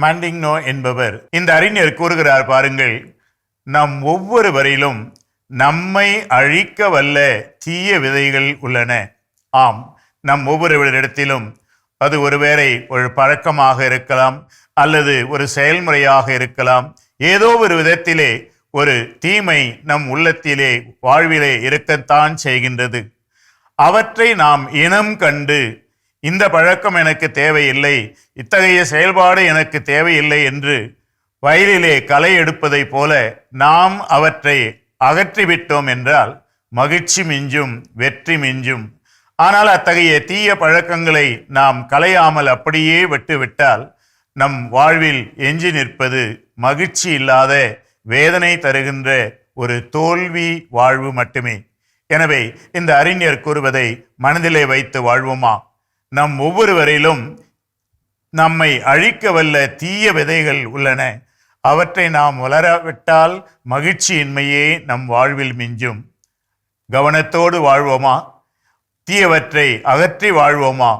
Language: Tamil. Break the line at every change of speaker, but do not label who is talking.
மண்டிங்னோ என்பவர் இந்த அறிஞர் கூறுகிறார் பாருங்கள் நம் ஒவ்வொருவரிலும் நம்மை அழிக்க வல்ல தீய விதைகள் உள்ளன. ஆம் நம் ஒவ்வொருவரிடத்திலும் அது ஒருவேளை ஒரு பழக்கமாக இருக்கலாம் அல்லது ஒரு செயல்முறையாக இருக்கலாம். ஏதோ ஒரு விதத்திலே ஒரு தீமை நம் உள்ளத்திலே வாழ்விலே இருக்கத்தான் செய்கின்றது. அவற்றை நாம் இனம் கண்டு இந்த பழக்கம் எனக்கு தேவையில்லை. இத்தகைய செயல்பாடு எனக்கு தேவையில்லை என்று வயலிலே களை எடுப்பதைப் போல நாம் அவற்றை அகற்றிவிட்டோம் என்றால் மகிழ்ச்சி மிஞ்சும் வெற்றி மிஞ்சும். ஆனால் அத்தகைய தீய பழக்கங்களை நாம் களையாமல் அப்படியே விட்டுவிட்டால் நம் வாழ்வில் எஞ்சி நிற்பது மகிழ்ச்சி இல்லாத வேதனை தருகின்ற ஒரு தோல்வி வாழ்வு மட்டுமே. எனவே இந்த அறிஞர் கூறுவதை மனதிலே வைத்து வாழ்வோமா? நம் ஒவ்வொருவரிலும் நம்மை அழிக்க வல்ல தீய விதைகள் உள்ளன. அவற்றை நாம் வளரவிட்டால் மகிழ்ச்சியின்மையே நம் வாழ்வில் மிஞ்சும். கவனத்தோடு வாழ்வோமா? தீயவற்றை அகற்றி வாழ்வோமா?